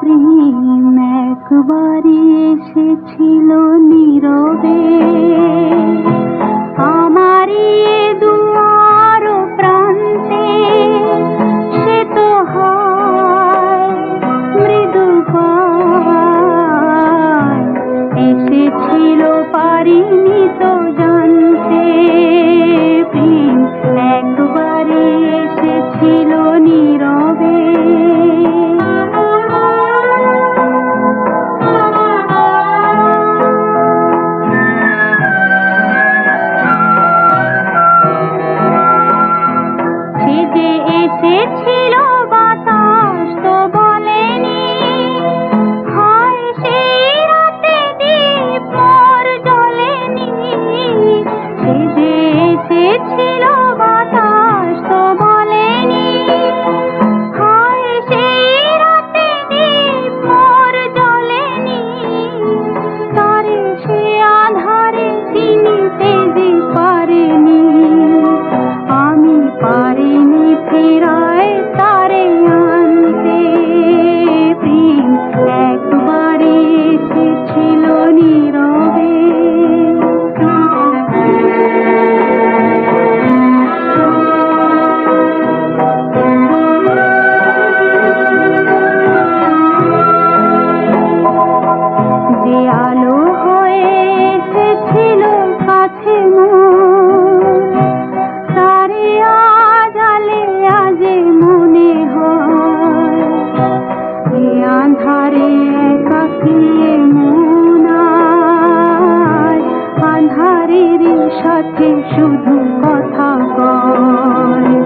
প্রেম একবারই এসেছিল নীরবে। আন্ধারের সাথে শুধু কথা কয়